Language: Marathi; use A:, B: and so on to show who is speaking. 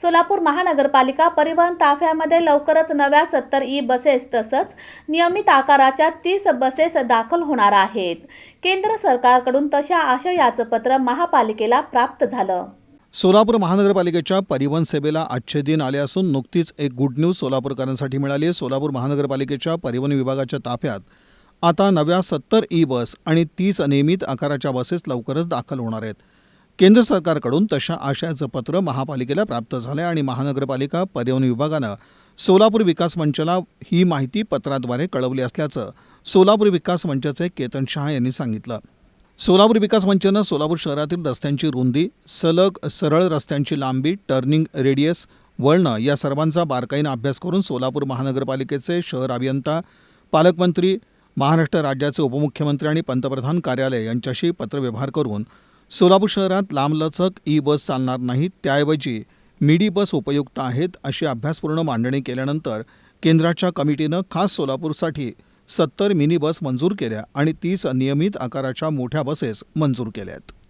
A: सोलापूर महानगरपालिका परिवहन ताफ्यामध्ये लवकरच नव्या सत्तर ई बसेस तसंच नियमित आकाराच्या तीस बसेस दाखल होणार आहेत. केंद्र सरकारकडून तशा आशयाचं पत्र महापालिकेला प्राप्त झालं.
B: सोलापूर महानगरपालिकेच्या परिवहन सेवेला आजचे दिन आले असून नुकतीच एक गुड न्यूज सोलापूरकरांसाठी मिळाली सोलापूर महानगरपालिकेच्या परिवहन विभागाच्या ताफ्यात आता नव्या सत्तर ई बस आणि तीस नियमित आकाराच्या बसेस लवकरच दाखल होणार आहेत. केंद्र सरकारकडून तशा आशयाचं पत्र महापालिकेला प्राप्त झालं आहे आणि महानगरपालिका पर्यावरण विभागानं सोलापूर विकास मंचाला ही माहिती पत्राद्वारे कळवली असल्याचं सोलापूर विकास मंचाचे केतन शहा यांनी सांगितलं. सोलापूर विकास मंचानं सोलापूर शहरातील रस्त्यांची रुंदी सलग सरळ रस्त्यांची लांबी टर्निंग रेडियस वळणं या सर्वांचा बारकाईनं अभ्यास करून सोलापूर महानगरपालिकेचे शहर अभियंता पालकमंत्री महाराष्ट्र राज्याचे उपमुख्यमंत्री आणि पंतप्रधान कार्यालय यांच्याशी पत्रव्यवहार करून सोलापूर शहरात लांबलचक ई बस चालणार नाहीत. त्याऐवजी मिडी बस उपयुक्त आहेत अशी अभ्यासपूर्ण मांडणी केल्यानंतर केंद्राच्या कमिटीनं खास सोलापूरसाठी सत्तर मिनी बस मंजूर केल्या आणि तीस नियमित आकाराच्या मोठ्या बसेस मंजूर केल्या आहेत